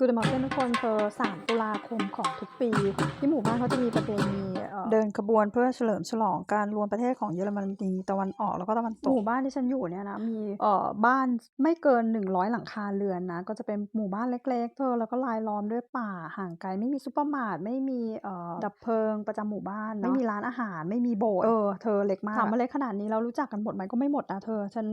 กูดมอร์เกนทุกคนเธอ3ตุลาคมของทุกปี ที่หมู่บ้านเขาจะมีประเพณีเอ่อเดินขบวนเพื่อเฉลิมฉลองการรวมประเทศของเยอรมนีตะวันออกแล้วก็ตะวันตหกมู่บ้านที่ฉันอยู่เนี่ยนะมีเอ่อบ้านไม่เกิน 100 หลังคาเรือนนะก็จะเป็นหมู่บ้านเล็กๆเธอแล้วก็รายล้อมด้วยป่าห่างไกลไม่มีซูเปอร์มาร์ทไม่มีเอ่อดับเพลิงประจำหมู่บ้านเนอะไม่มีร้านอาหารไม่มีโบสถ์เออเธอเล็กมากถามมาเล็กขนาดนี้เรารู้จักกันหมดไหมก็ไม่หมดนะเธอฉัน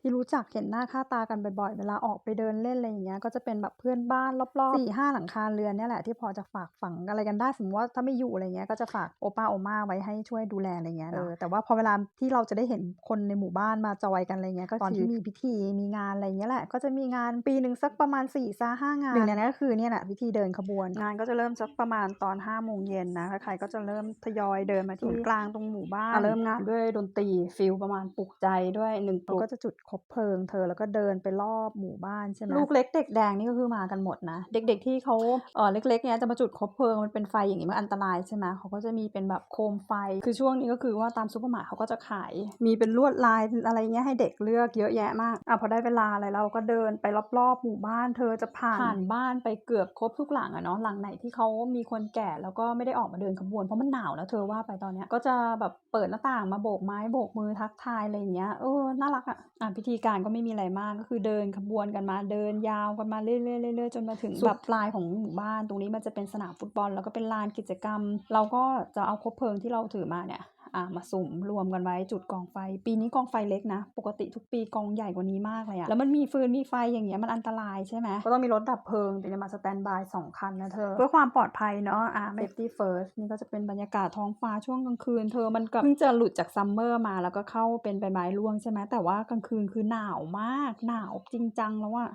ที่รู้จักเห็นหน้าค่าตากันบ่อยๆ เวลาออกไปเดินเล่นอะไรอย่างเงี้ย ก็จะเป็นแบบเพื่อนบ้านรอบๆสี่ห้าหลังคาเรือนเนี่ยแหละที่พอจะฝากฝังอะไรกันได้สมมติว่าถ้าไม่อยู่อะไรเงี้ยก็จะฝากโอป้าโอม่าไว้ให้ช่วยดูแลอะไรเงี้ยเนอะแต่ว่าพอเวลาที่เราจะได้เห็นคนในหมู่บ้านมาจอยกันอะไรเงี้ยก็ตอนที่มีพิธีมีงานอะไรเงี้ยแหละ ก็จะมีงานปีหนึ่งสักประมาณ4ี่ซาห้างานหนึ่งในนั้นก็คือเนี่ยแหละพิธีเดินขบวนงานก็จะเริ่มสักประมาณตอน5้าโมงเย็นนะใครๆก็จะเริ่มทยอยเดินมาศูที่นย์กลางตรงหมู่บ้านอะเริ่มงานด้วยดนตรีฟิลประมาณปลุกใจด้วยหนึ่งปเราลุกก็จะจุดคบเพลิงเธอแล้วก็เดินไปรอบหมู่บ้านใช่ไหมลูกเล็กเด็กแดงนี่ก็คือมากันหมดนะ เด็ก ๆ ที่เขาเออเล็กๆเนี้ยจะมาจุดคบเพลิงมันเป็นไฟอย่างนี้มันอันตรายใช่ไหมเขาก็จะมีเป็นแบบโคมไฟ คือช่วงนี้ก็คือว่าตามซูเปอร์มาร์ทเขาก็จะขาย มีเป็นลวดลายอะไรเงี้ยให้เด็กเลือกเยอะแยะมากอะพอได้เวลาอะไรเราก็เดินไปรอบๆหมู่บ้าน เธอจะผ่านผ่านบ้านไปเกือบครบทุกหลังอะเนาะหลังไหนที่เขามีคนแก่แล้วก็ไม่ได้ออกมาเดินขบวนเพราะมันหนาวแล้วเธอว่าไปตอนเนี้ยก็จะแบบเปิดหน้าต่างมาโบกไม้โบกมือทักทายอะไรเงี้ยเออน่ารักอะอะพิธีการก็ไม่มีอะไรมากก็คือเดินขบวนกันมาเดินยาวกันมาเรื่อยๆเรื่อยๆจนมาถึงแบบปลายของหมู่บ้าน ตรงนี้มันจะเป็นสนามฟุตบอล แล้วก็เป็นลานกิจกรรม เราก็จะเอาคบเพลิงที่เราถือมาเนี่ย อะมาสุ่มรวมกันไว้จุดกองไฟ ปีนี้กองไฟเล็กนะ ปกติทุกปีกองใหญ่กว่านี้มากเลยอะแล้วมันมีฟืนมีไฟอย่างเงี้ยมันอันตรายใช่ไหมก็ต้องมีรถดับเพลิงเดี๋ยวจะมาสแตนบายสองคันนะเธอ เพื่อความปลอดภัยเนาะอะ safety first นี่ก็จะเป็นบรรยากาศท้องฟ้าช่วงกลางคืน เธอมันก็เพิ่งจะหลุดจากซัมเมอร์มาแล้วก็เข้าเป็นใบไม้ร่วงใช่ไหมแต่ว่ากลางคืนคือหนาวมากหนาวจริงจังแล้วอะ